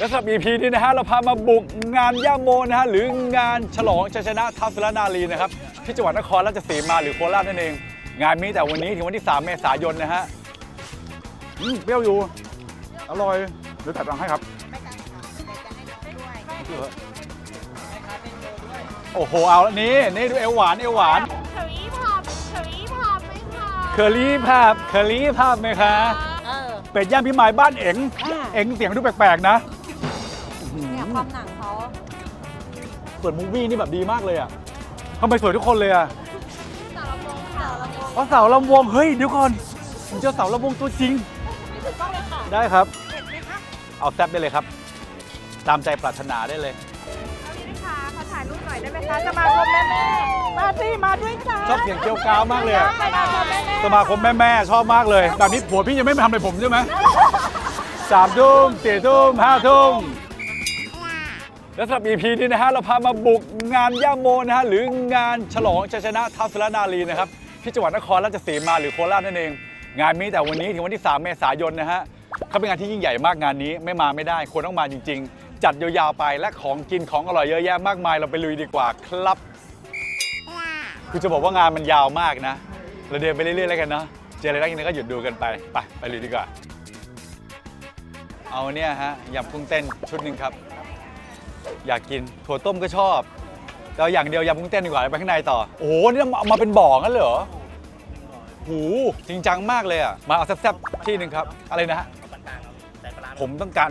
และสำหรับ EP นี้นะฮะเราพามาบุกงานย่าโมนะฮะหรืองานฉลองชัยชนะทัพสุรนารีนะครับที่จังหวัดนครราชสีมาหรือโคราชนั่นเอง งานมีแต่วันนี้ถึงวันที่ 3 เมษายนนะฮะอืมเปรี้ยวอยู่ อร่อยเดี๋ยวตัดรังให้ครับ ไม่ต้องค่ะเดี๋ยวจะให้น้องด้วยโอ้โหเอาแล้วนี่นี่ดูเอวหวานเอวหวาน เฉลีพอบเฉลีพอบไหมคะเคอรี่ภาพเคอรี่ภาพไหมคะ เออเป็ดย่างพี่หมายบ้านเอ๋ง เอ๋งเสียงดูแปลกๆนะเนี่ย ความหนังเขาส่วนมูวี่นี่แบบดีมากเลยอะทำไมสวยทุกคนเลยอะสารวงค่ะอ๋อเสาลำวงเฮ้ยเดี๋ยวก่อนผมเจอเสาลำวงตัวจริงถูกต้องเลยค่ะได้ครับเห็นไหมคะเอาแซบได้เลยครับ ตามใจปรารถนาได้เลย เอานี้นะคะขอถ่ายรูปหน่อยได้ไหมคะสมาคมแม่แม่มาสิมาด้วยจ้าชอบเสียงเกียวกราวมากเลยอะ สมาคมแม่แม่สมาคมแม่ๆชอบมากเลย แบบนี้ผัวพี่ยังไม่มาทำอะไรผมใช่ไหมสามทุ่มสี่ทุ่มห้าทุ่ม และสำหรับ EP นี้นะฮะเราพามาบุกงานย่าโมนะฮะหรืองานฉลองชัยชนะทัพสุรนารีนะครับที่จังหวัดนครราชสีมาหรือโคราชนั่นเอง งานมีแต่วันนี้ถึงวันที่ 3 เมษายนนะฮะเขาเป็นงานที่ยิ่งใหญ่มากงานนี้ไม่มาไม่ได้ควรต้องมาจริง ๆ จัดยาวๆไปและของกินของอร่อยเยอะแยะมากมายเราไปลุยดีกว่าครับ คือจะบอกว่างานมันยาวมากนะ เราเดินไปเรื่อยๆแล้วกันเนาะเจออะไรได้กินก็หยุดดูกันไปไปไปเลยดีกว่า เอาเนี่ยฮะยำกุ้งเต้นชุดหนึ่งครับ อยากกินถั่วต้มก็ชอบแต่เอาอย่างเดียวยำกุ้งเต้นดีกว่าไปข้างในต่อ โอ้โห นี่เอามาเป็นบ่องั้นเลยเหรอหูจริงจังมากเลยอะ มาเอาแซ่บๆที่หนึ่งครับ อะไรนะฮะผมต้องการ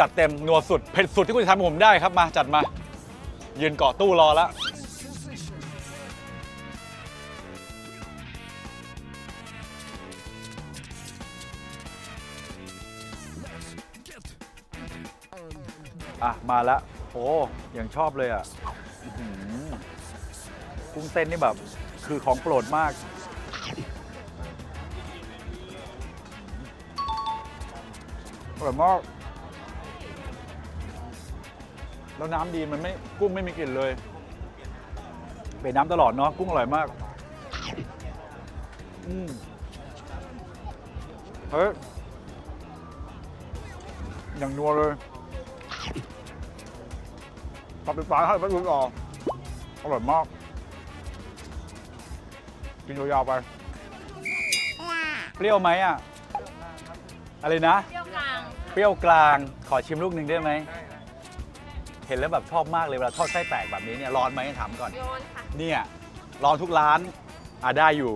จัดเต็มนัวสุด เผ็ดสุดที่คุณจะทำให้ผมได้ครับมาจัดมา ยืนเกาะตู้รอแล้วอะ มาแล้ว โอ้ยังชอบเลยอะกุ้งเต้นนี่แบบ คือของโปรดมาก อร่อยมาก แล้วน้ำดีมันไม่กุ้งไม่มีกลิ่นเลย เป็นน้ำตลอดเนาะกุ้งอร่อยมาก อืมเฮ้ยอย่างนัวเลย ตับเป็นปลาให้ไม่รู้ออกอร่อยมาก กินยาวๆไป เปรี้ยวไหมอะ อะไรนะเที่ยวกลางเปรี้ยวกลาง ขอชิมลูกหนึ่งได้ไหม เห็นแล้วแบบชอบมากเลยเวลาทอดไส้แตกแบบนี้เนี่ยร้อนไหมถามก่อน โยนค่ะ เนี่ยร้อนทุกร้าน อะได้อยู่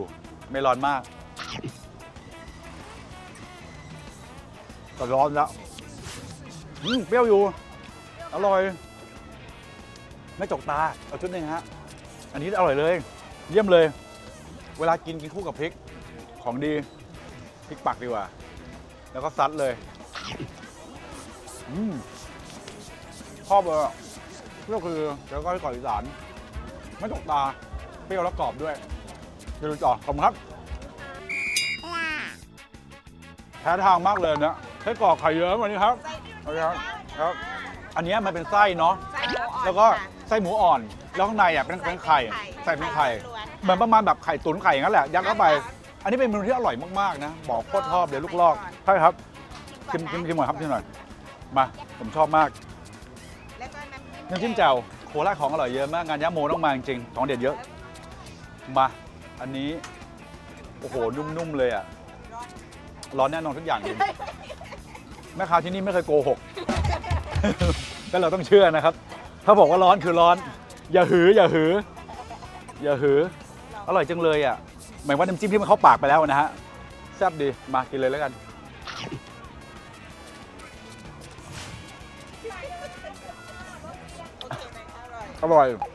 ไม่ร้อนมาก แต่ร้อนแล้วอืมเปรี้ยวอยู่ อร่อย ไม่จกตา เอาชุดหนึ่งฮะ อันนี้อร่อยเลย เยี่ยมเลย เวลากินกินคู่กับพริก ของดี พริกปักดีกว่า แล้วก็ซัดเลย อืมชอบเลยก็คือเดี๋ยวก็ให้ก่อนอีสาน ไม่ตกตา เปรี้ยวแล้วกรอบด้วยเดี๋ยวดูต่อขอบคุณครับแท้ทางมากเลยนะไส้กรอกไข่เยิ้มวันนี้ครับเอาละครับ ครับ อันนี้มันเป็นไส้เนาะ แล้วก็ค่ะไส้หมูอ่อน แล้วข้างในอะเป็นเป็นไข่ใส่เป็นไข่ล้วนเหมือนประมาณแบบไข่ตุ๋นไข่อย่างนั้นแหละยัดเข้าไป อันนี้เป็นเมนูที่อร่อยมากๆนะ บอกโคตรชอบเดี๋ยวลูกลอกใช่ครับชิมชิมชิมหน่อยครับชิมหน่อยมาผมชอบมากแล้วก็น้ำน้ำจิ้มแจ่วโคราชของอร่อยเยอะมากงานยะโมต้องมาจริงๆของเด็ดเยอะมาอันนี้โอ้โหนุ่มๆเลยอะร้อนแน่นอนทุกอย่างจริงแม่ค้าที่นี่ไม่เคยโกหกก็เราต้องเชื่อนะครับ ถ้าบอกว่าร้อนคือร้อน อย่าหือ อย่าหือ อย่าหือ อร่อยจังเลยอะ หมายว่าน้ำจิ้มที่มันเข้าปากไปแล้วนะฮะแซ่บดีมากินเลยแล้วกัน อร่อยอร่อย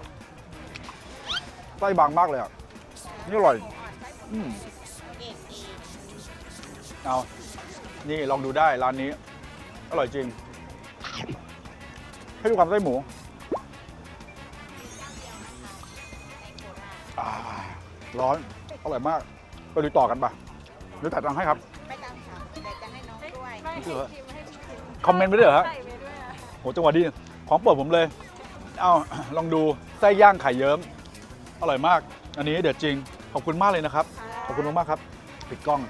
ไส้บางมากเลยอะ นี่อร่อยอืมเก่งดีเอา นี่ลองดูได้ร้านนี้ อร่อยจริง ให้ดูความไส้หมู ร้อน อร่อยมาก ไปดูต่อกันปะเดี๋ยวตัดตังค์ให้ครับ ไม่ต้องค่ะเดี๋ยวจะให้น้องด้วยไม่นี่คือให้อะไรชิมให้ชิมคอมเมนต์ไว้ด้วยเหรอฮะใส่ไปด้วยอะโหจังหวะดี ของโปรดผมเลย เอาลองดูไส้ย่างไข่เยิ้ม อร่อยมาก อันนี้เด็ดจริง ขอบคุณมากเลยนะครับ ขอบคุณมากๆครับ ปิดกล้อง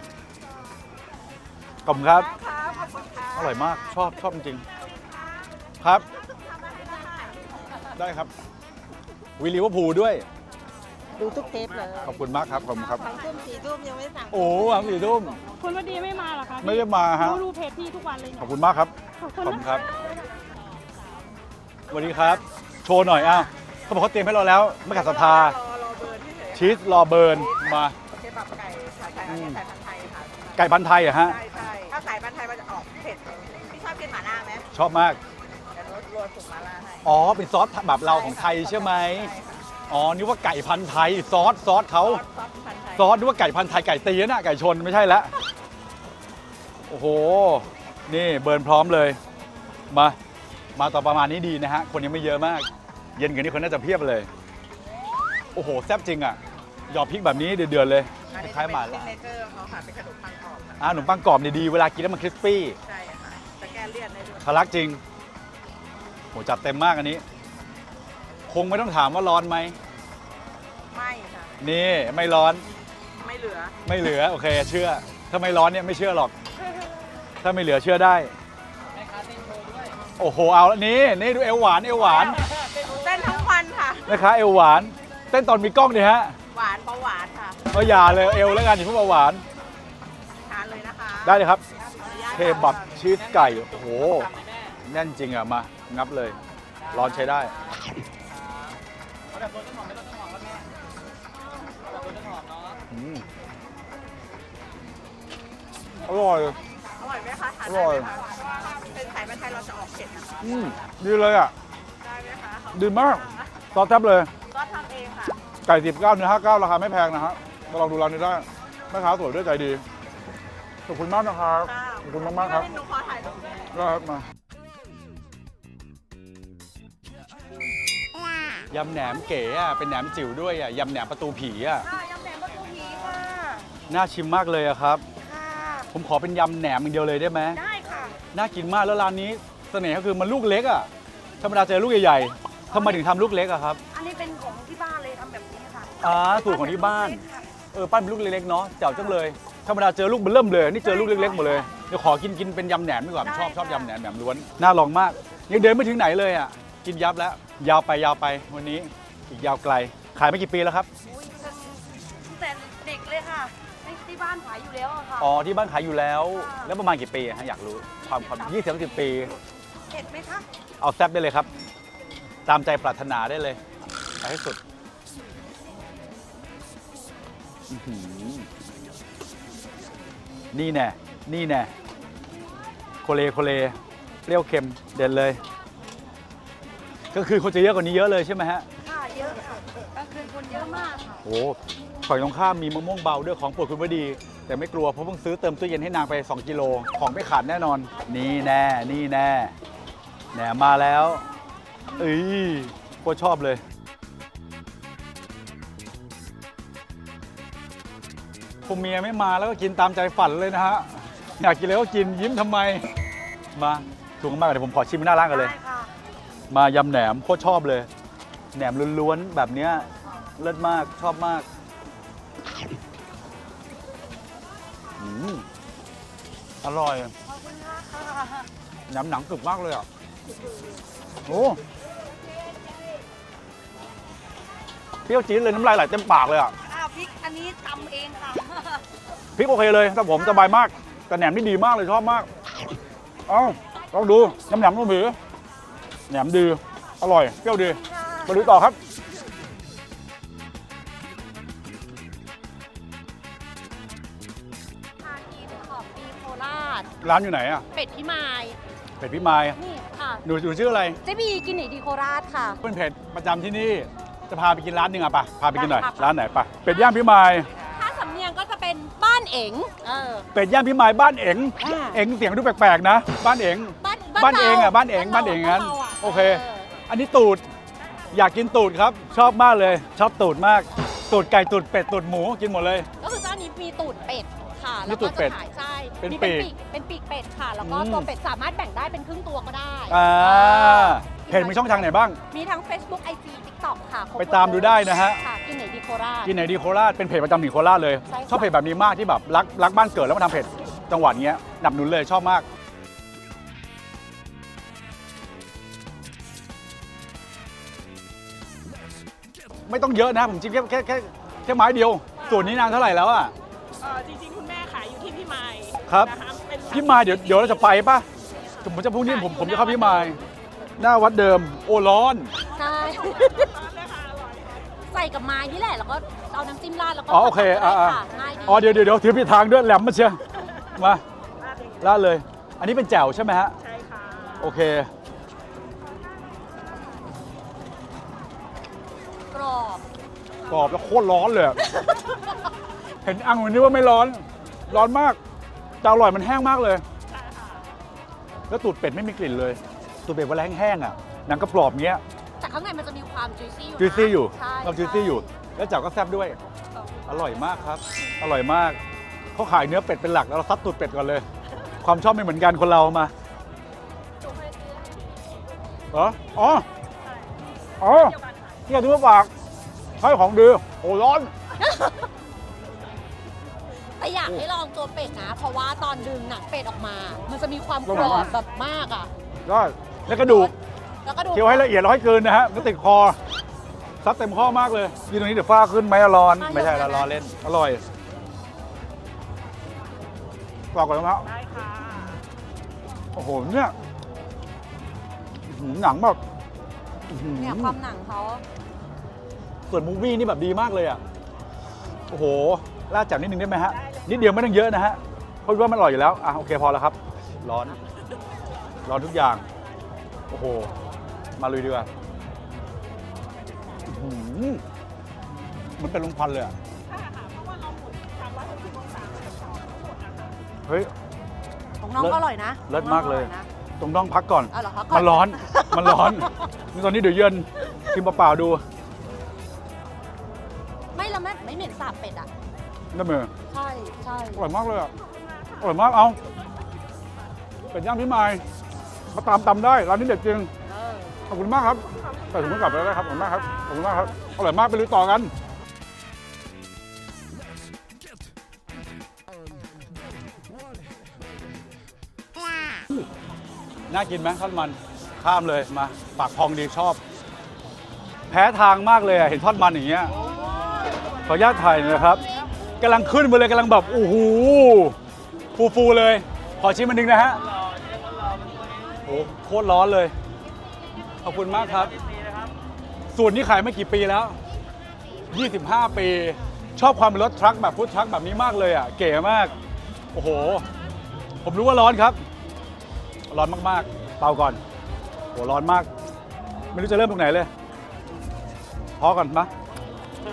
ขอบคุณครับครับขอบคุณค่ะ อร่อยมาก ชอบชอบจริงครับ ได้ครับวิลลิเวอร์พูลด้วย ดูทุกเทปเลยขอบคุณมากครับขอบคุณครับ สองทุ่มสี่ทุ่มยังไม่สั่ง โอ้หวังสี่ทุ่ม คุณวดีไม่มาเหรอคะพี่ไม่ได้มาฮะ ดูดูเพจพี่ทุกวันเลยขเนี่อบยคุณมากครับ ขอบคุณขอบคุนะณครับสวัสดีครับ โชว์หน่อยอ้าวเขาบอกเขาเตรียมให้เราแล้วไม่ขัดศรัทธารอรอเบิร์นที่เฉยชีสรอเบิร์นมา เคบับไก่ค่ะไก่อันนี้ไก่พันธุ์ไทยค่ะไก่พันธุ์ไทยเหรอะฮะ ใช่ใช่ถ้าไก่พันธุ์ไทยมันจะออกเผ็ดพี่ชอบกินหม่าล่าไหมชอบมาก เดี๋ยวรสโรยสูตรหม่าล่าให้ อ๋อ เป็นซอสแบบเราของไทยใช่ไหม ใช่ค่ะ อ๋อนึกว่าไก่พันธุ์ไทยซอสซอสเขาซอสซอสพันธุ์ไทยซอสนึกว่าไก่พันธุ์ไทยไก่ตีนะไก่ชนไม่ใช่ละโอ้โห นี่เบิร์นพร้อมเลย มา มาต่อประมาณนี้ดีนะฮะ คนยังไม่เยอะมาก เย็นกว่านี้คนน่าจะเพียบเลย โอ้โห แซ่บจริงอะ หยอดพริกแบบนี้เดือดๆเลยอันนี้คล้ายๆหมาเป็นล่าซิกเนเจอร์ของเขาค่ะเป็นขนมปังกรอบค่ะอ่าขนมปังกรอบเนี่ยดีเวลากินแล้วมันคริสปี้ ใช่ค่ะจะแก้เลี่ยนได้ด้วยทะลักจริงโหจัดเต็มมากอันนี้ คงไม่ต้องถามว่าร้อนไหม ไม่ค่ะ นี่ไม่ร้อนไม่เหลือ ไม่เหลือ โอเค เชื่อ ถ้าไม่ร้อนเนี่ยไม่เชื่อหรอก ถ้าไม่เหลือเชื่อได้โอ้โหเอาแล้วนี่นี่ดูเอวหวานเอวหวานเต้นทั้งวันค่ะ นะคะเอวหวาน เต้นตอนมีกล้องดิฮะหวานเบาหวานค่ะก็อย่าเลยเอวแล้วกันอย่าเพิ่งมาหวาน ทานเลยนะคะได้เลยครับ ขออนุญาตเคบับชีสไก่ โอ้โห แน่นจริงอะ มา งับเลย ร้อนใช้ได้ อืมอร่อย อร่อยไหมคะทานอได้ร่อยไหมคะเพราะว่าเป็นไข่พันธุ์ไทยเราจะออกเผ็ดนะคะอืมดีเลยอะ ได้ไหมคะขอบดีมากซอสแทบเลยคุณก็ทำเองค่ะ ไก่สิบเก้าเนื้อห้าเก้าราคาไม่แพงนะฮะมาลองดูร้านนี้ได้แม่ค้าสวยด้วยใจดี ขอบคุณมากนะครับขอบคุณมากๆครับ หนูขอถ่ายรูปได้ครับมายำแหนมเก๋อะเป็นแหนมจิ๋วด้วยอะยำแหนมประตูผีอะ ค่ะยำ น่าชิมมากเลยอะครับ ค่ะผมขอเป็นยำแหนมอย่างเดียวเลยได้ไหมได้ค่ะน่ากินมากแล้วร้านนี้เสน่ห์ก็คือมันลูกเล็กอะธรรมดาเจอลูกใหญ่ๆทำไมถึงทำลูกเล็กอะครับ อันนี้เป็นของที่บ้านเลยทำแบบนี้ค่ะอ่าสูตรของที่บ้าน เออปั้นเป็นลูกเล็กๆเนาะเจ๋วจังเลยธรรมดาเจอลูกเบนเริ่มเลยนี่เจอลูกเล็กๆหมดเลยเดี๋ยวขอกินกินเป็นยำแหนมดีกว่าผมชอบชอบยำแหนมแหนมล้วนน่าลองมากยังเดินไม่ถึงไหนเลยอะกินยับแล้ว ยาวไปยาวไปวันนี้อีกยาวไกล ขายมากี่ปีแล้วครับ แล้วอะค่ะ อ๋อที่บ้านขายอยู่แล้ว ค่ะแล้วประมาณกี่ปีอะฮะอยากรู้ความความยี่สิบสิบปี เผ็ดไหมคะเอาแซบได้เลยครับ ตามใจปรารถนาได้เลยไปให้สุดอื้อหือนี่แน่ นี่แน่ โคเลโคเลเปรี้ยวเค็มเด่นเลย ก็คือคนจะเยอะกว่านี้เยอะเลยใช่ไหมฮะ ค่ะเยอะค่ะกลางคืนคนเยอะมากค่ะ โอ้ ฝั่งตรงข้ามมีมะม่วงเบาด้วยของโปรดคุณวดี แต่ไม่กลัวเพราะเพิ่งซื้อเติมตู้เย็นให้นางไป 2 กิโล ของไม่ขาดแน่นอน นี่แน่นี่แน่แหนมมาแล้วเอ้ยโคตรชอบเลยผมเมียไม่มาแล้วก็กินตามใจฝันเลยนะฮะ อยากกินอะไรก็กินยิ้มทำไม มาถูกมากเดี๋ยวผมขอชิมหน้าร้านกันเลย ได้ค่ะมายำแหนมโคตรชอบเลย แหนมล้วนๆแบบเนี้ยเลิศมากชอบมาก อร่อย ขอบคุณค่ะค่ะแหนมหนังกรึบมากเลยอะ โอ้ เปรี้ยวจี๊ดเลยน้ำลายไหลเต็มปากเลยอะ อ้าวพริกอันนี้ตำเองค่ะ พริกโอเคเลยแต่ผมสบายมาก แต่แหนมนี่ดีมากเลยชอบมาก เอ้าลองดูน้ำแหนมต้มหือแหนมดี อร่อย เปรี้ยวดีมาดูต่อครับ ราชร้านอยู่ไหนอะเป็ดพิมายเป็ดพี่ไม้นี่ค่ะหนูหนูชื่ออะไรเจ๊บีกินไหนดีโคราชค่ะเป็นเพจประจำที่นี่จะพาไปกินร้านหนึ่งอะปะพาไปกินหน่อยได้ครับร้านไหนปะเป็ดย่างพี่ไม้ถ้าสำเนียงก็จะเป็นบ้านเอ๋งเออ เป็ดย่างพี่ไม้บ้านเอ๋งอ่า เอ๋งเสียงดูแปลกๆนะ บ้านเอ๋ง บ้านบ้านเองอะรบ้านเองบ้านเองงั้นราะโอเค อันนี้ตูดอยากกินตูดครับ ชอบมากเลย ชอบตูดมาก ตูดไก่ตูดเป็ดตูดหมูกินหมดเลย ก็คือเจ้านี้มีตูดเป็ด ค่ะ แล้วก็จะขายใช่เป็นปีก เป็นปีกเป็ดค่ะ แล้วก็ตัวเป็ดสามารถแบ่งได้เป็นครึ่งตัวก็ได้อ่าเพจมีช่องทางไหนบ้าง มีทั้ง Facebook IG TikTok ค่ะครบไปตามดูได้นะฮะกินไหนดีโคราชกินไหนดีโคราชเป็นเพจประจำถิ่โคราชเลยชอบเพจแบบนี้มากที่แบบรักรักบ้านเกิดแล้วมาทำเพจจังหวัดเนี้ยหนับหนุนเลยชอบมาก ไม่ต้องเยอะนะผมจิ้มแค่แค่แค่ไม้เดียว ส่วนนี้นานเท่าไหร่แล้วอะจริ ครับนะคะเป็นพี่มายเดี๋ยวเดี๋ยวเราจะไปป่ะผมจะพรุ่งนี้ผมผมจะเข้าพี่มายหน้าวัดเดิม โอ้ร้อน ใช่ใส่กับไม้นี่แหละแล้วก็เอาน้ำจิ้มราดแล้วก็อ๋อโอเคผัดอ่าได้อ่าค่ะง่ายดีอ๋อเดี๋ยวเดี๋ยวเดี๋ยวถือผิดทางด้วยแหลมมาเชียวมาลาดเลย อันนี้เป็นแจ่วใช่ไหมฮะใช่ค่ะโอเคกรอบกรอบแล้วโคตรร้อนเลยอะเห็นอังวันนี้ว่าไม่ร้อน ร้อนมาก แต่อร่อยมันแห้งมากเลย แล้วตูดเป็ดไม่มีกลิ่นเลย ตูดเป็ดเวลาแห้งๆอะหนังกระปรอบเงี้ย แต่ข้างในมันจะมีความจุยซี่อยู่นะจุยซี่อยู่ใช่ความจุยซี่อยู่ แล้วแจ่วก็แซ่บด้วย อร่อยมากครับ อร่อยมากเขาขายเนื้อเป็ดเป็นหลักแล้วเราซัดตูดเป็ดก่อนเลย ความชอบไม่เหมือนกันคนเรามาเหรออ๋อ อ๋อที่เราดูว่าฝากใช้ของดีโอ้ร้อนแต่อยากให้ลองตัวเป็ดนะ เพราะว่าตอนดึงหนังเป็ดออกมา มันจะมีความกรอร่ออยบมากแบบมากอะได้แล้วกระดูกแล้วก็ดูเคี้ยวให้ละเอียดแล้วให้กลืนนะฮะมันติดคอซัดเต็มข้อมากเลยยืนตรงนี้เดี๋ยวฟ้าขึ้นไหมอะร้อน ไม่ใช่ละร้อนเล่น อร่อยกรอบก่อนนะได้ค่ะโอ้โหเนี่ยอื้อหือหนังแบบอื้อหือเนี่ยความหนังเขาส่วนมูวี่นี่แบบดีมากเลยอะ โอ้โห ลาดจับนิดนึงได้ไหมฮะ นิดเดียวไม่ต้องเยอะนะฮะ เพราะว่ามันอร่อยอยู่แล้ว อะโอเคพอแล้วครับ ร้อน ร้อนทุกอย่าง โอ้โห มาลุยดีกว่าอื้อหือเหมันเป็นลมควันเลยอะใช่ค่ะเพราะว่าเราหมุน360องศามันจะพอทั้งหมดนะคะเฮ้ย ของน้องเลิศก็อร่อยนะเลิศมากเลยของน้องอร่อนะตรงต้องพักก่อน เอาเหรอคะมันร้อน มันร้อนนี่ตอนนี้เดี๋ยวเย็นกินเปล่าๆดู น้ำมือใช่ใช่อร่อยมากเลยอะอร่อยมากเอาเป็ดย่างพี่ไม้มาตามตำได้ร้านนี้เด็ดจริงเออขอบคุณมากครับใส่ถุงมือกลับไปแล้วครับขอบคุณมากครับขอบคุณมากครับอร่อยมากไปลุยต่อกันน่ากินไหมทอดมันข้ามเลยมาปากพองดีชอบ แพ้ทางมากเลยอะเห็นทอดมันอย่างเงี้ยขออนุญาตถ่ายหนอยนะครับ กำลังขึ้นมาเลยกำลังแบบโอ้โหฟูฟูๆเลย ขอชิมมันหนึ่งนะฮะโอ้โคตรร้อนเลย ขอบคุณมากครับ สูตรนี้ขายมากี่ปีแล้ว 25 ปี ชอบความเป็นรถทรัคแบบฟู้ดทรัคแบบนี้มากเลยอะ เก๋มาก โอ้โห ผมรู้ว่าร้อนครับ ร้อนมากๆ เป่าก่อนโหร้อนมาก ไม่รู้จะเริ่มตรงไหนเลย พอก่อนมา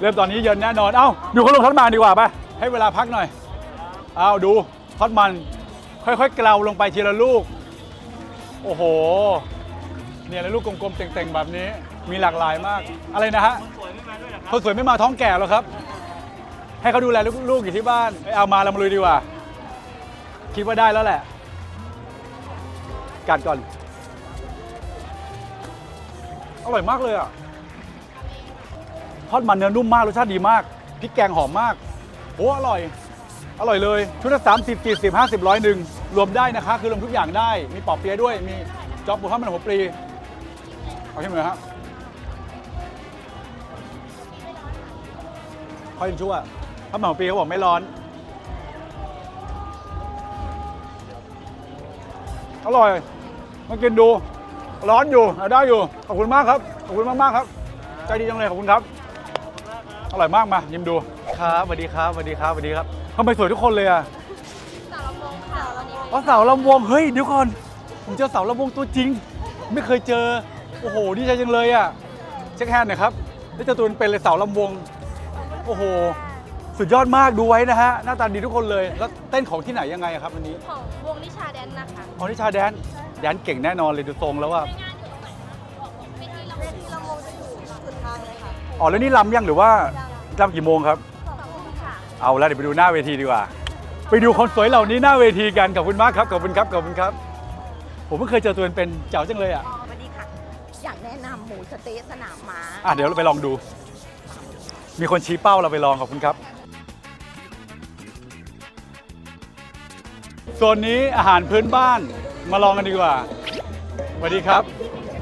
เริ่มตอนนี้เย็นแน่นอน เอ้าดูเขาลงทอดมันดีกว่าไปให้เวลาพักหน่อย เอาดูทอดมันค่อยๆเกลาลงไปทีละลูก โอ้โห เนี่ยแล้วลูกกลมๆเต่งๆ แบบนี้ มีหลากหลายมาก อะไรนะฮะ คนสวยไม่มาท้องแก่หรอครับ ให้เขาดูแลลูกๆอยู่ที่บ้าน เอ้ยเอามาเรามาลุยดีกว่า คิดว่าได้แล้วแหละ กัดก่อน อร่อยมากเลยอะ ทอดมันเนื้อนุ่มมากรสชาติดีมากพริกแกงหอมมากโอ้อร่อย อร่อยเลย ชุดละสามสิบสี่สิบห้าสิบร้อยหนึ่งรวมได้นะคะ คือรวมทุกอย่างได้ มีปอบเปี๊ยะด้วย มีจอบบุข้าวมันหัวปลีเอาที่มือฮะค่อยชั่วข้าวมันหัวปลีเขาบอกไม่ร้อน อร่อย มากินดู ร้อนอยู่ได้อยู่ ขอบคุณมากครับ ขอบคุณมากมากๆครับ ใจดีจังเลย ขอบคุณครับ อร่อยมากมายิ้มดูครับสวัสดีครับสวัสดีครับสวัสดีครับทำไมสวยทุกคนเลยอะสาวลำวงค่ะวันนี้อ๋อเสาลำวงเฮ้ยเดี๋ยวก่อนผมเจอเสาลำวงตัวจริง ไม่เคยเจอโอ้โหดีใจจังเลยอะเช็คแฮนด์หน่อยครับได้เจอตัวเป็นๆเลยเสาลำวงโอ้โห สุดยอดมากดูไว้นะฮะหน้าตาดีทุกคนเลยแล้วเต้นของที่ไหนยังไงอะครับวันนี้ของวงนิชาแดนนะคะอ๋อนิชาแดนแดนเก่งแน่นอนเลยดูทรงแล้วว่าเว อ๋อแล้วนี่ลำยังหรือว่าลำกี่โมงครับสองทุ่มค่ะเอาแล้วเดี๋ยวไปดูหน้าเวทีดีกว่า ไปดูคนสวยเหล่านี้หน้าเวทีกันขอบคุณมากครับขอบคุณครับขอบคุณครับ ผมเพิ่งเคยเจอตัวเป็นๆเจ๋วจังเลยอะสวัสดีค่ะ อยากแนะนำหมูสะเต๊ะสนามม้าอะเดี๋ยวเราไปลองดู มีคนชี้เป้าเราไปลองขอบคุณครับโซนนี้อาหารพื้นบ้านมาลองกันดีกว่าสวัสดีครับ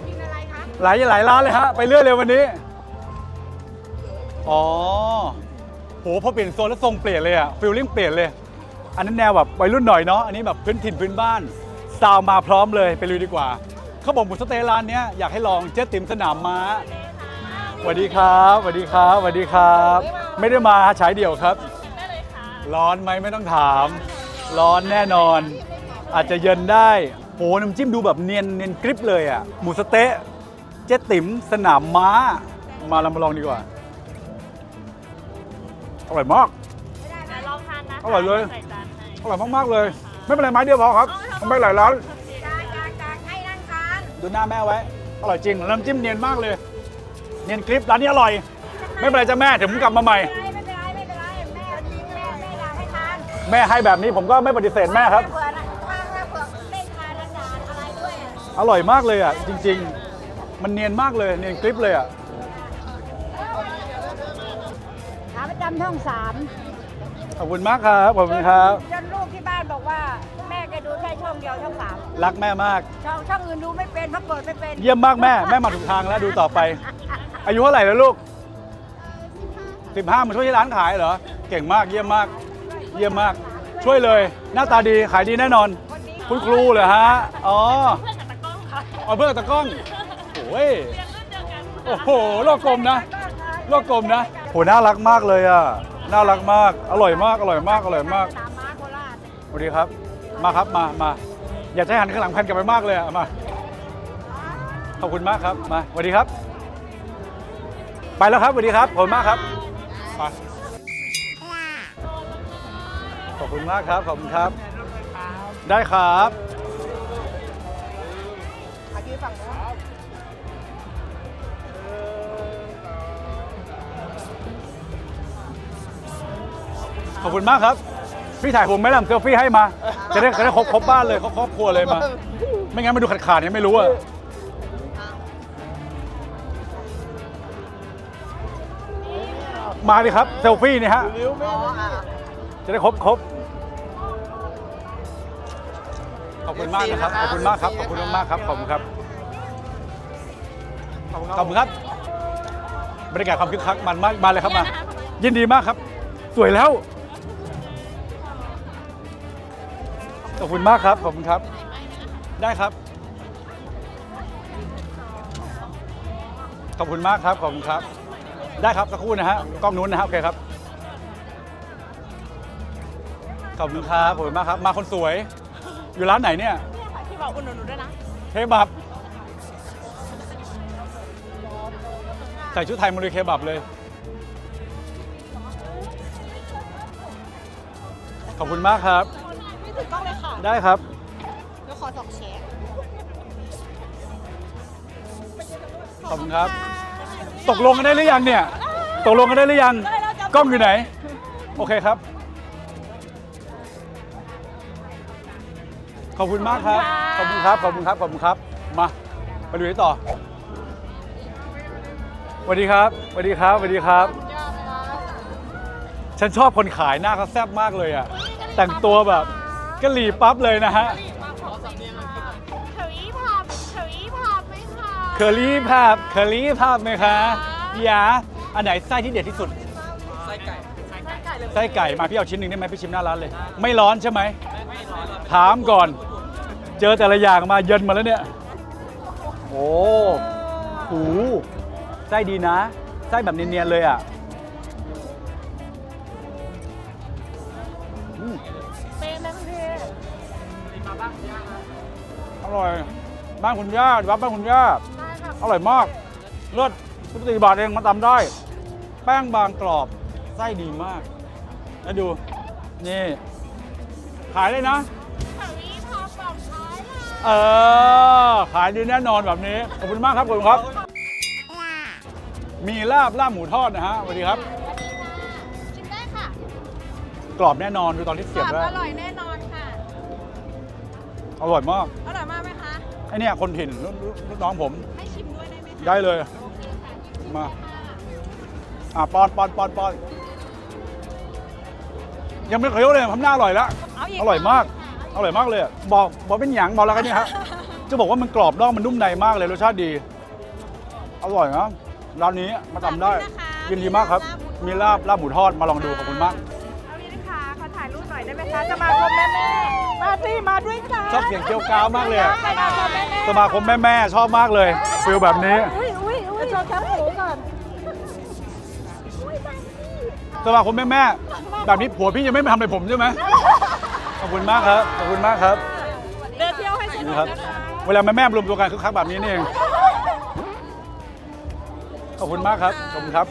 กินอะไรคะหลายหลายร้านเลยฮะไปเรื่อยเลยวันนี้ อ๋อ โห พอเปลี่ยนโซนแล้วทรงเปลี่ยนเลยอะฟิลลิ่งเปลี่ยนเลย อันนั้นแนวแบบวัยรุ่นหน่อยเนาะ อันนี้แบบพื้นถิ่นพื้นบ้าน ซาวมาพร้อมเลยไปลุยดีกว่า เขาบอกหมูสะเต๊ะร้านเนี้ยอยากให้ลองเจ๊ติ๋มสนามม้าสวัสดีครับสวัสดีครับสวัสดีครับ ไม่ได้มาฉายเดี่ยวครับ ร้อนไหมไม่ต้องถาม ร้อนแน่นอน อาจจะเย็นได้โหน้ำจิ้มดูแบบเนียนเนียนกริบเลยอะ หมูสะเต๊ะ เจ๊ติ๋มสนามม้า มาเรามาลองดีกว่า อร่อยมากลองทานนะอร่อยเลย ใส่จานให้อร่อยมากๆเลย ไม่เป็นไรไม้เดียวพอครับทำไปหลายร้านจางจางจางให้นั่งทานดูหน้าแม่ไว้อร่อยจริงแล้วน้ำจิ้มเนียนมากเลย เนียนกริบร้านนี้อร่อย ไม่เป็นไรจ้ะแม่เดี๋ยวผมกลับมาใหม่ ไม่เป็นไรไม่เป็นไรแม่ทิ้งแม่แม่อยากให้ทานแม่ให้แบบนี้ผมก็ไม่ปฏิเสธแม่ครับ เผื่อนะถ้าถ้าเผื่อไม่ทานอาจารย์อะไรด้วยอะ อร่อยมากเลยอะจริง ๆ มันเนียนมากเลยเนียนกริบเลยอะำช่องสามขอบคุณมากครับขอบคุณครับ จนลูกที่บ้านบอกว่า แม่แกดูแค่ช่องเดียวช่องสามรักแม่มาก ช่องช่องอื่นดูไม่เป็นเพราะเปิดไม่เป็นเยี่ยมมากแม่ แม่มาถูกทางแล้วดูต่อไป อายุเท่าไหร่แล้วลูก15มาช่วยที่ร้านขายเหรอ เก่งมากเยี่ยมมาก เยี่ยมมาก ช่วยเลย หน้าตาดีขายดีแน่นอนคุณครูเหรอฮะ อ๋อเพื่อนกับตะกล้องค่ะเอาเพื่อนกับตะกล้องโอ้ย เรียนรุ่นเดียวกันโอ้โหโลกกลมนะ โลกกลมนะโหน่ารักมากเลยอะน่ารักมากอร่อยมากอร่อยมากอร่อยมากสามมาโคราชสวัสดีครับ มาครับมามาอย่าใช้หันข้างหลังแผ่นกลับไปมากเลยอะมาขอบคุณมากครับมาสวัสดีครับ ไปแล้วครับสวัสดีครับขอบคุณมากครับไปขอบคุณมากครับขอบคุณครับ ได้ครับ ขอบคุณมากครับ พี่ถ่ายผมไหมล่ะเซลฟี่ให้มา จะได้จะได้ครบครบบ้านเลยครบครอบครัวเลยมา ไม่งั้นมันดูขาดขาดๆเนี่ยไม่รู้อะมาดิครับเซลฟี่นี่ฮะจะได้ครบครบขอบคุณมากนะครับ ขอบคุณมากครับ ขอบคุณมากๆครับ ขอบคุณครับ ขอบคุณครับ บรรยากาศความคึกคักมันมากมาเลยครับมา ยินดีมากครับ สวยแล้ว ขอบคุณมากครับ ขอบคุณครับ ได้ครับ ขอบคุณมากครับ ขอบคุณครับ ได้ครับสักครู่นะฮะ กล้องนู้นนะฮะ โอเคครับ ขอบคุณครับขอบคุณมากครับ มาคนสวย อยู่ร้านไหนเนี่ยพี่บอกอุดหนุนหนูด้วยนะเคบับ ใส่ชุดไทยมาเลยเคบับเลย ขอบคุณมากครับ ได้ครับเดี๋ยวขอสองแชร์ขอบคุณครับ ตกลงกันได้หรือยังเนี่ย ตกลงกันได้หรือยัง กล้องอยู่ไหน โอเคครับ ขอบคุณมากครับ ขอบคุณครับ ขอบคุณครับ ขอบคุณครับ มา ไปดูที่ต่อสวัสดีครับสวัสดีครับสวัสดีครับ ฉันชอบคนขายหน้าเขาแซ่บมากเลยอะ แต่งตัวแบบ กะหรี่ปั๊บเลยนะฮะเฉยผับเฉยผับไหมคะเคอรี่ภาพเคอรี่ภาพไหมคะยาอันไหนไส้ที่เด็ดที่สุดไส้ไก่เลยไส้ไก่มาพี่เอาชิ้นหนึ่งได้ไหมพี่ชิมหน้าร้านเลย ไม่ร้อนใช่ไหม ถามก่อน เจอแต่ละอย่างมาเย็นมาแล้วเนี่ย โอ้โหไส้ดีนะ ไส้แบบเนียนๆเลยอะ ร่อย บ้านคุณย่าวัดบ้านคุณย่า ได้ค่ะอร่อยมาก เลิศทุกสี่บาทเองมาตำได้ แป้งบางกรอบ ไส้ดีมาก แล้วดู นี่ ขายเลยนะเฉยผับแบบท้ายค่ะ เออ ขายดีแน่นอนแบบนี้ ขอบคุณมากครับขอบคุณครับ มีลาบลาบหมูทอดนะฮะสวัสดีครับชิมได้ค่ะกรอบแน่นอนดูตอนที่เสียบกรแล้อบวอร่อยแน่นอนค่ะ อร่อยมาก อร่อยมากไหมคะไอ เนี่ยคนถิ่นรุ่นรุ่นน้องผม ให้ชิมด้วยได้ไหมคะได้เลย โอเคค่ะมา อะปอนปอนปอนปอนยังไม่เคยเลยทำหน้าอร่อยแล้วเอาอีกอร่อยมากอร่อยมากเลยอะบอกบอกเป็นหยังบอกแล้วกันนี่ฮะจะบอกว่ามันกรอบนอกมันนุ่มในมากเลยรสชาติดี อร่อยนะร้านนี้มาทำได้ขอบคุณนะคะยินดีมากครับ มีลาบลาบหมูทอดมาลองดูขอบคุณมาก ได้ไหมคะสมาคมแม่แม่มาสิมาด้วยกันชอบเสียงเกียวกราวมากเลยอะสมาคมแม่แม่สมาคมแม่ ๆ ชอบมากเลยฟิลแบบนี้ อุ้ยอุ้ยอุ้ยโชว์แคปหมูก่อนสมาคมแม่ ๆ แบบนี้ผัวพี่ยังไม่มาทำอะไรผมใช่ไหมขอบคุณมากครับขอบคุณมากครับเดินเที่ยวให้สนุนี่กครับ นะคะเวลาแม่ ๆ รวมตัวกันคึกคักแบบนี้นี่เองขอบคุณมากครับขอบคุณครับ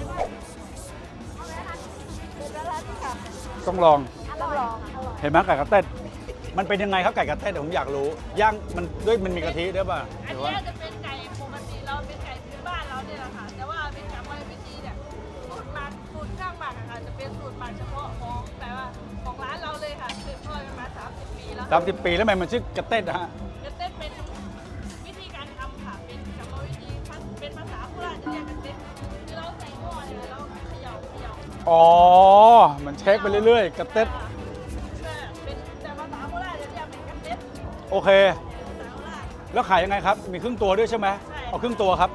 ต้องลอง ต้องลองเห็นไหมไก่กระเต้นมันเป็นยังไงครับไก่กระเต้นเดี๋ยวผมอยากรู้ย่างมันด้วยมันมีกะทิด้วยป่ะหอันรือนี้ว่าจะเป็นไก่ปกติเราเป็นไก่พื้นบ้านเราเนี่ยแหละค่ะ แต่ว่าเป็นกรรมวิธีเนี่ยสูตรหมักสูตรข้างหมักอะค่ะจะเป็นสูตรหมักเฉพาะของแต่ว่าของร้านเราเลยค่ะสืบทอดกันมา30 ปีแล้วสามสิบปีแล้วทำไมมันชื่อกระเต้นนะฮะกระเต้นเป็นวิธีการทำค่ะเป็นกรรมวิธีเป็นภาษาโบราณจะเรียกกระเต้นคือเราใส่หม้อเนี่ยแล้วเขย่าเขย่า อ๋อมันเช็คไปเรื่อยๆกระเต้นเป็น โอเคภาษาโบราณแล้วขายยังไงครับ มีครึ่งตัวด้วยใช่ไหมใช่เอาครึ่งตัวครับ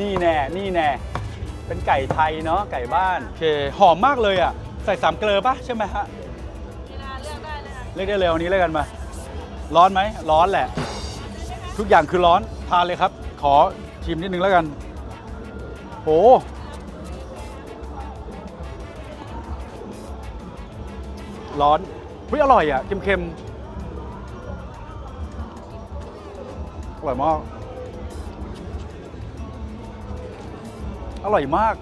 นี่แน่ นี่แน่ เป็นไก่ไทยเนาะ ไก่บ้าน โอเค หอมมากเลยอะ ใส่สามเกลือปะใช่ไหมฮะ เรียกได้เลยวันนี้เรียกันมา ร้อนไหมร้อนแหละ ทุกอย่างคือร้อนทานเลยครับ ขอชิมนิดนึงแล้วกันโหร้อนเฮ้ยอร่อยอะเค็มๆอร่อยมากอร่อยมาก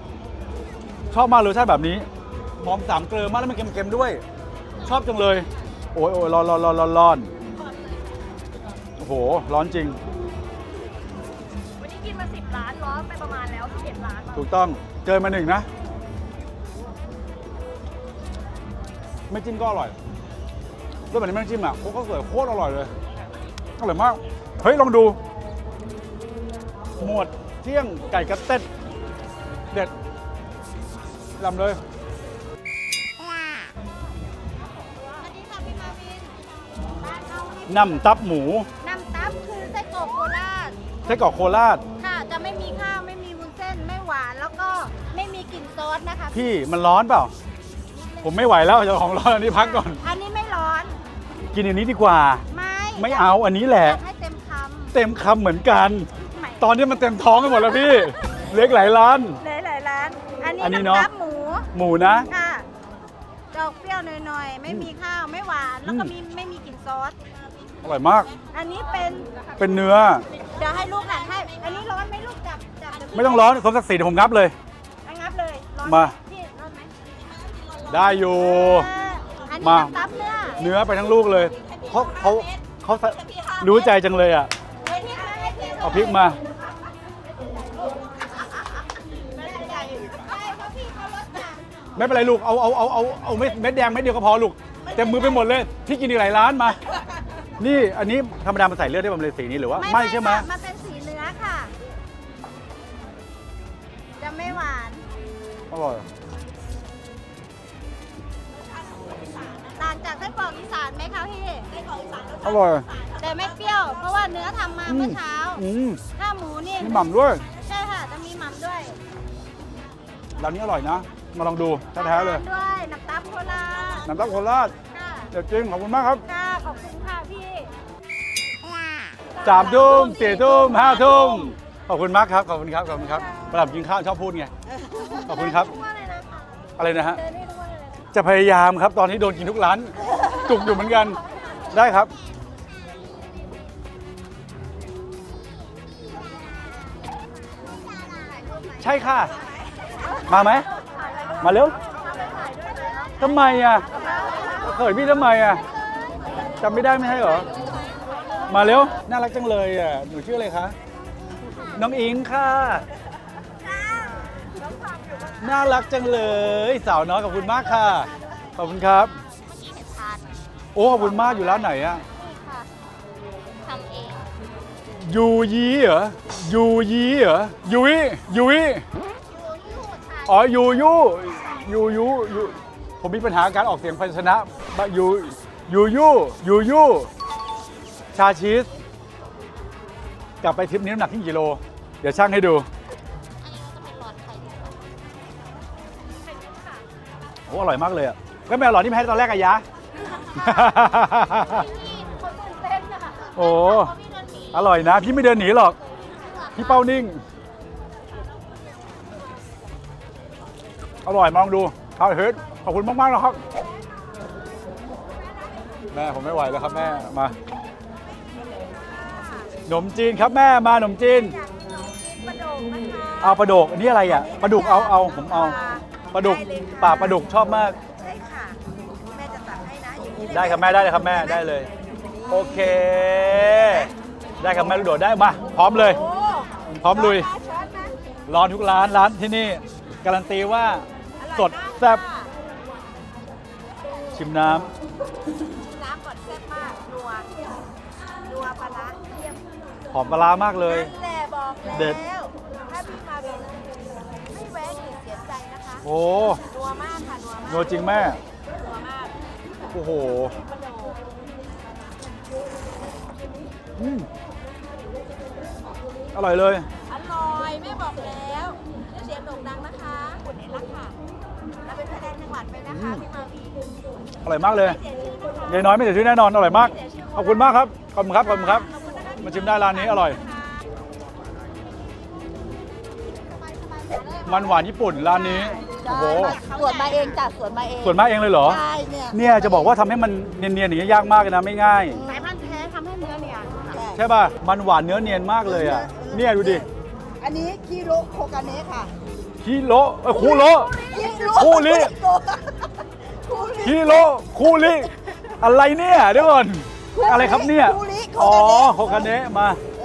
ชอบมากรสชาติแบบนี้หอมสามเกลือมากแล้วมันเค็มๆด้วย ชอบจังเลย โอ้ยโอ้ยร้อนร้อนร้อนร้อนร้อนโอ้โห ร้อนจริง วันนี้กินมา 10 ล้านร้อนไปประมาณแล้ว11ล้านถูกต้อง เจอมาหนึ่งนะ ไม่จิ้มก็อร่อยด้วยแบบนี้ไม่ต้องจิ้มอะโคตรสวยโคตรอร่อยเลย อร่อยมาก เฮ้ย ลองดู หมวดเที่ยงไก่กระเต็ด เด็ดลำเลย น้ำตับหมูน้ำตับคือไส้กรอกโคราชไส้กรอกโคราชค่ะ จะไม่มีข้าวไม่มีวุ้นเส้นไม่หวานแล้วก็ไม่มีกลิ่นซอสนะคะพี่มันร้อนเปล่า ผมไม่ไหวแล้วเจ้าของร้อนอันนี้พักก่อน อันนี้ไม่ร้อนกินอันนี้ดีกว่า ไม่ไม่เอาอันนี้แหละอยากให้เต็มคเต็มคำเหมือนกันำไม่ตอนนี้มันเต็มท้องไปหมดแล้วพี่ เล็กหลายร้านหลายหลายๆร้าน อันนี้อันนี้น้ำเนอะตับหมูหมูนะค่ะดอกเปรี้ยวหน่อยๆ ไม่มีข้าวไม่หวาน แล้วก็อืมมีไม่มีกลิ่นซอส อร่อยมาก อันนี้เป็นเป็นเนื้อ เดี๋ยวให้ลูกหันให้ อันนี้ร้อนไหมลูกจับจับเดี๋ยวพี่ไม่ต้องร้อนสมศักดิ์ศรีเดี๋ยวผมงับเลยให้งับเลยร้อนไหมา พี่ร้อนไหมได้อยู่อ่าอันนี้มา น้ำตับเนื้อเนื้อไปทั้งลูกเลยเขาเขาเขารู้ใจจังเลยอะให้พริกมาให้พริกเอาพริกมาใช่เพราะพี่เขาลดจัดไม่เป็นไรลูก เอาเอาเอาเอาเอาเม็ดเม็ดแดงเม็ดเดียวก็พอลูกเต็มมือไปหมดเลย พี่กินอีกหลายร้านมา นี่อันนี้ธรรมดามันใส่เลือดได้บำเรอสีนี้หรือว่าไม่ใช่ไหมค่ะมันเป็นสีเนื้อค่ะ จะไม่หวานอร่อยต่างจากไส้กรอกอีสานไหมคะพี่อร่อย แต่ไม่เปรี้ยว เพราะว่าเนื้อทำมาเมื่อเช้าอืมถ้าหมูนี่มีหม่ำด้วย ใช่ค่ะ จะมีหม่ำด้วยร้านนี้อร่อยนะ มาลองดูแท้ๆเลย ด้วยน้ำตับโคราชน้ำตาลโคราชค่ะ เด็ดจริงขอบคุณมากครับค่ะ ขอบคุณค่ะพี่สามทุ่มสี่ทุ่มห้าทุ่มขอบคุณมากครับ ขอบคุณครับ ขอบคุณครับเวลาผมกินข้าวชอบพูดไง ขอบคุณครับทุกวันเลยนะคะอะไรนะฮะ เดินได้ทุกวันเลยนะคะจะพยายามครับ ตอนนี้โดนกินทุกร้าน จุกอยู่เหมือนกัน ได้ครับ ใช่ค่ะ มาไหม มาเร็วทำไมอะ เขินพี่ทำไมอะจำไม่ได้ไม่ใช่เหรอ มาเร็ว น่ารักจังเลยอะ หนูชื่ออะไรคะ น้องอิงค่ะ น่ารักจังเลย สาวน้อยขอบคุณมากค่ะ ขอบคุณครับ โอ้ขอบคุณมากอยู่ร้านไหนอะนี่ค่ะทำเอง ยูยีเหรอ ยูยีเหรอ ยุยยุยอ๋อยูยูยูยูยู ผมมีปัญหาการออกเสียงพยัญชนะบะยูยูยูยูยูชาชีสกลับไปทริปนี้น้ำหนักที่กิโล เดี๋ยวช่างให้ดูโอ้อร่อยมากเลยอะก็ไม่อร่อยที่แพ้ตอนแรกอะยะเขาตื่นเต้นอะโอ้เขามีเดินหนีอร่อยนะ พี่ไม่เดินหนีหรอก พี่เป้านิ่ง อร่อยมองดูข้าวเฮ็ด ขอบคุณมากๆนะครับ แม่ผมไม่ไหวแล้วครับแม่มาขนมจีนครับแม่มาขนมจีนปลาโด่งนะคะเอาปลาดุกอันนี้อะไรอะปลาดุกเอาเอาผมเอาปลาดุกป่าปลาดุกชอบมาก ใช่ค่ะแม่จะตัดให้นะอย่างนี้เลยได้ครับแม่ได้เลยครับแม่ได้เลย โอเค ได้ครับแม่ลูกโดดได้มาพร้อมเลย โอ้พร้อมลุย ช้อนนะร้อนทุกร้านร้านที่นี่ การันตีว่าอร่อยสดมากแซ่บค่ะ ชิมน้น้ำก่อนแซ่บมากนัวนัวปลาร้าเยี่ยมำหอมปลาร้ามากเลย นั่นแหละบอกแล้วเด็ดถ้าพี่มาแบบไม่แวะอย่าเสียใจนะคะโอ้นัวมากค่ะนัวมากโนจริงแม่ นัวมากโอ้โหปลาโด่งอืมอร่อยเลย อร่อยแม่บอกแล้วชื่อเสียงโด่งดังนะคะคุณเห็นรักค่ะเราเป็นคะแนนจังหวัดไปนะคะพี่มาวี อร่อยมากเลยเสียชื่อนะคะยายน้อยไม่เสียชื่อแน่นอน อร่อยมาก ขอบคุณมากครับ ขอบคุณครับ ขอบคุณครับ มาชิมได้ร้านนี้อร่อย มันหวานญี่ปุ่นร้านนี้ โอ้โห สวนมาเองจ้ะสวนมาเองส่วนมากเองเลยเหรอ ใช่เนี่ยเนี่ยจะบอกว่าทำให้มันเนียนๆอย่างนี้ยยากมากเลยนะไม่ง่าย สายพันธุ์แท้ทำให้เนื้อเนียนใช่ป่ะ มันหวานเนื้อเนียนมากเลยอะ เนี่ยดูดิ อันนี้คิโรโคกาเนะค่ะคิโลเอ้ยคูโล คิโรคูริคูริ คิโลคูลิอะไรเนี่ยเดี๋ยวก่อนอะไรครับเนี่ยคูริโคอ๋อกาเนะโคคาเนะมาเอ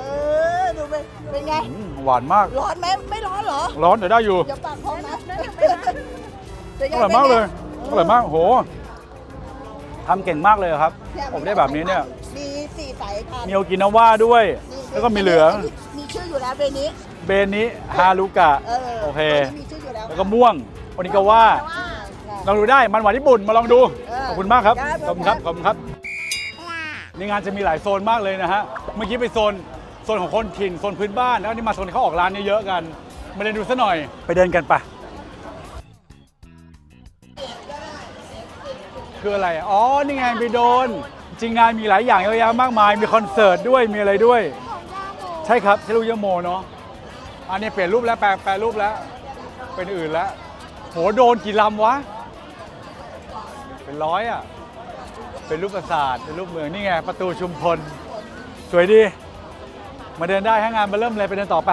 อดูเป็นเป็นไง อืมหวานมาก ร้อนไหมไม่ร้อนเหรอ ร้อนเดี๋ยวได้อยู่เดี๋ยวปากพองนะเป็นไงอร่อยมากเลยป็นไงอร่อยมากโหทำเก่งมากเลยครับเนี่ยผมได้แบบนี้เนี่ยมีสี่สายพันธุ์มีโอกินาว่าด้วย นี่แล้วก็มีเหลือง มีชื่ออยู่แล้วเบนี้ เบนิฮารุกะเออโอเคตัวนี้มีชื่ออยู่แล้วแล้วก็ม่วงโอนิกาว่า ลองดูได้มันหวานญี่ปุ่นมาลองดูเออขอบคุณมากครับครับ ขอบคุณครับ ขอบคุณครับ ในงานจะมีหลายโซนมากเลยนะฮะ เมื่อกี้ไปโซนโซนของคนถิ่นโซนพื้นบ้าน แล้วนี่มาโซนที่เขาออกร้านเยอะๆกัน มาเดินดูซะหน่อย ไปเดินกันปะคืออะไรอะอ๋อ นี่ไงไปโดน จริงงานมีหลายอย่างเยอะแยะมากมาย มีคอนเสิร์ตด้วย มีอะไรด้วย ใช่ครับใช่ลูกยะโมเนาะ อันนี้เปลี่ยนรูปแล้วแปลแปลรูปแล้ว เป็นอื่นแล้ว โห โดนกี่ลำวะ เป็นร้อยอะ เป็นรูปปราสาทเป็นรูปเมืองนี่ไง ประตูชุมพล สวยดี มาเดินได้ทั้งงานมาเริ่มเลยไปเดินต่อไป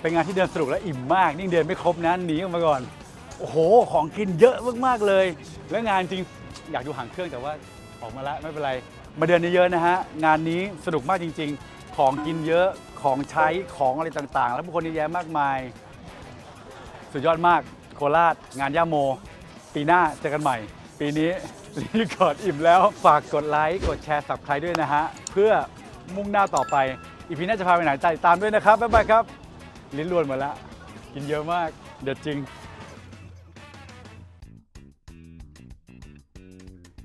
เป็นงานที่เดินสนุกและอิ่มมาก นี่เดินไม่ครบนะหนีออกมาก่อน โอ้โห ของกินเยอะมากๆเลย แล้วงานจริงอยากดูหางเครื่องแต่ว่าออกมาแล้วไม่เป็นไร มาเดินเยอะๆนะฮะ งานนี้สนุกมากจริง ๆ ของกินเยอะของใช้ของอะไรต่างๆ แล้วผู้คนเยอะแยะมากมาย สุดยอดมากโคราชงานย่าโม ปีหน้าเจอกันใหม่ ปีนี้รีคอร์ดอิ่มแล้ว ฝากกดไลค์กดแชร์สับใครด้วยนะฮะ เพื่อมุ่งหน้าต่อไปอีพีหน้าจะพาไปไหนใจตามด้วยนะครับบ๊ายบายครับ ลิ้นรวนหมดแล้วกินเยอะมากเด็ดจริง